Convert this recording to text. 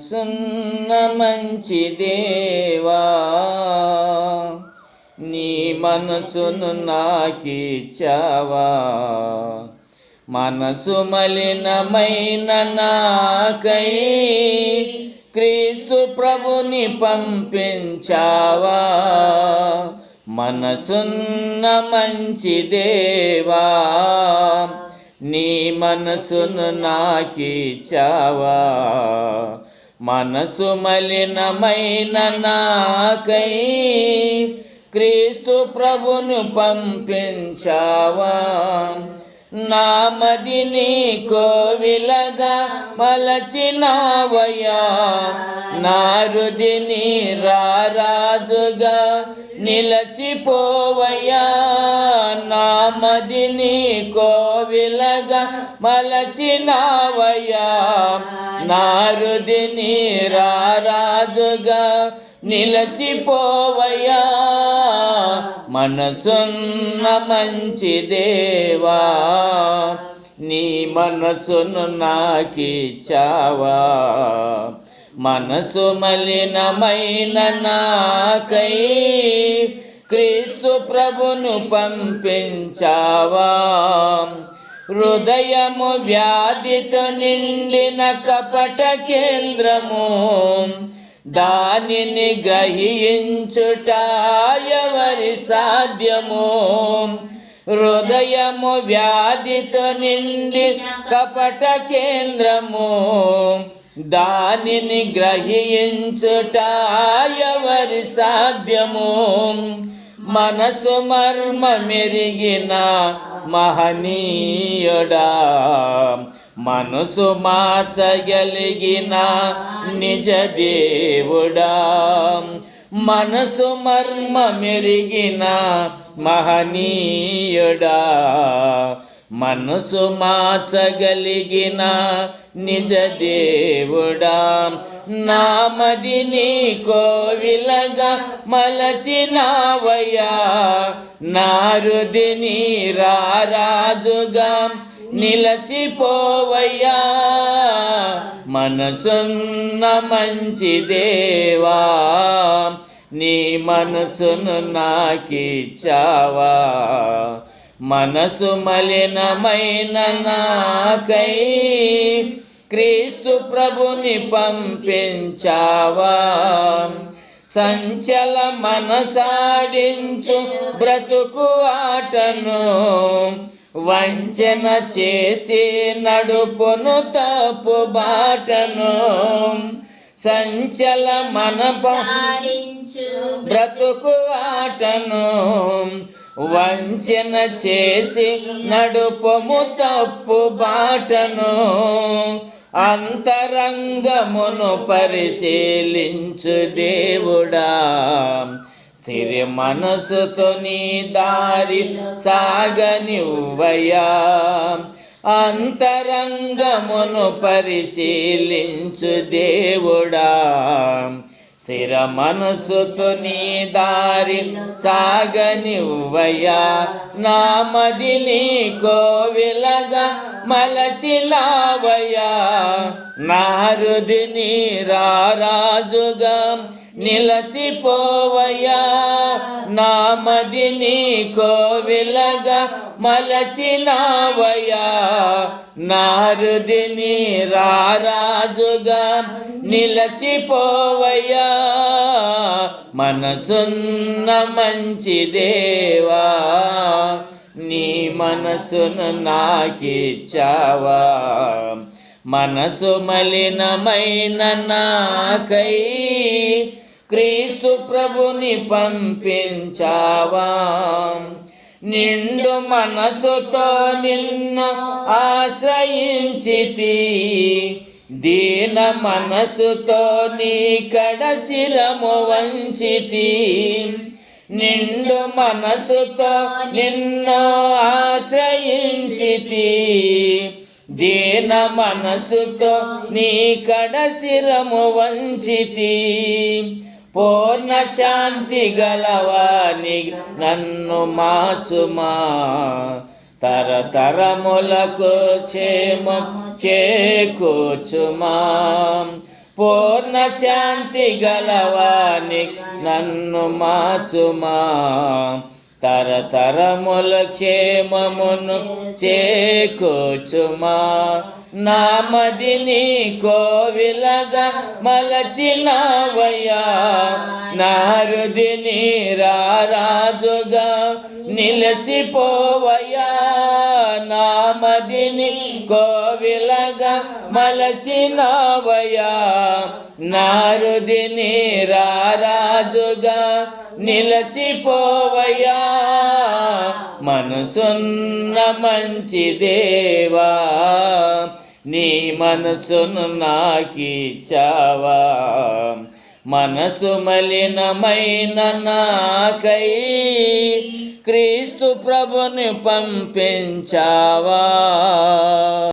సున్న మంచి దేవా నీ మనసును నాకిచ్చావా? మనసు మలినమైన నాకై క్రీస్తు ప్రభుని పంపించావా? మనసున్న మంచి దేవా నీ మనసును నాకిచ్చావా? మనసు మలినమైన నాకై క్రీస్తు ప్రభును పంపించావా? నామదిని కోవిలగా మలచినావయ్యా. నారుదిని రారాజుగా నిలచిపోవయ్యా. మదిని కోవిలగా మలచినావయ్యా. నారుదిని రారాజుగా నిలచిపోవయ్యా. మనసున్న మంచి దేవా నీ మనసును నాకిచ్చావా. మనసు మలినమైన నాకై క్రీస్తు ప్రభును పంపించావా? హృదయము వ్యాధితో నిండిన కపట కేంద్రము దానిని గ్రహించుట ఎవరి సాధ్యము? హృదయము వ్యాధితో నిండి కపట కేంద్రము దానిని గ్రహించుట ఎవరి సాధ్యము? మనసు మర్మ మెరిగిన మహనీయుడా. మనసు మార్చగలిగిన నిజ దేవుడా. మనసు మర్మ మెరిగిన మహనీయుడా. మనసు మార్చగలిగిన నిజ దేవుడా నామదిని కోవిలగా మలచినావయ్యా నారుదిని రారాజుగా నిలచిపోవయ్యా మనసున్న మంచి దేవా నీ మనసును నాకిచ్చావా మనసు మలినమైన నాకై క్రీస్తు ప్రభుని పంపించావా? సంచల మనసాడించు బ్రతుకు ఆటను వంచన చేసి నడుపును తప్పు బాటను సంచల మన బ్రతుకు ఆటను వంచన చేసి నడుపము తప్పు బాటను అంతరంగమును పరిశీలించు దేవుడా. స్థిర మనసుతో నీ దారి సాగనివ్వయా అంతరంగమును పరిశీలించు దేవుడా. స్థిర మనసుతో నీ దారి సాగనివ్వయా నామదిని కోవిలగా మలచిలావయ్యా. నారుదిని రాజుగా నిలచిపోవయ్యా. మదిని కోవిలగా మలచినావయా నారుదిని రారాజుగా నిలచిపోవయ్యా. మనసున్న మంచి దేవా నీ మనసును నాకిచ్చావా. మనసు మలినమైన నాకై క్రీస్తు ప్రభుని పంపించావా? నిండు మనసుతో నిన్ను ఆశ్రయించితి. దీన మనసుతో నీ కడశిరము వంచితి. నిండు మనసుతో నిన్ను ఆశ్రయించితి. దీన మనసుతో నీ కడశిరము వంచితి. పూర్ణ శాంతి గలవాని నన్ను మాచుమా తరతరములకు క్షేమ చేకూచుమా పూర్ణ శాంతి గలవాని నన్ను మాచుమా తరతరముల క్షేమమును చేకూచుమా నామదిని కోవిలగా మలచినవయ్యా. నారుదిని రారాజుగా నిలసిపోవయ్యా నామదిని కోవిలగా మలచినవయ్యా. నారుదిని రారాజుగా నిలచిపోవయ్యా. మనసున్న మంచి దేవా నీ మనసును నాకిచ్చావా. మనసు మలినమైన నాకై క్రీస్తు ప్రభుని పంపించావా.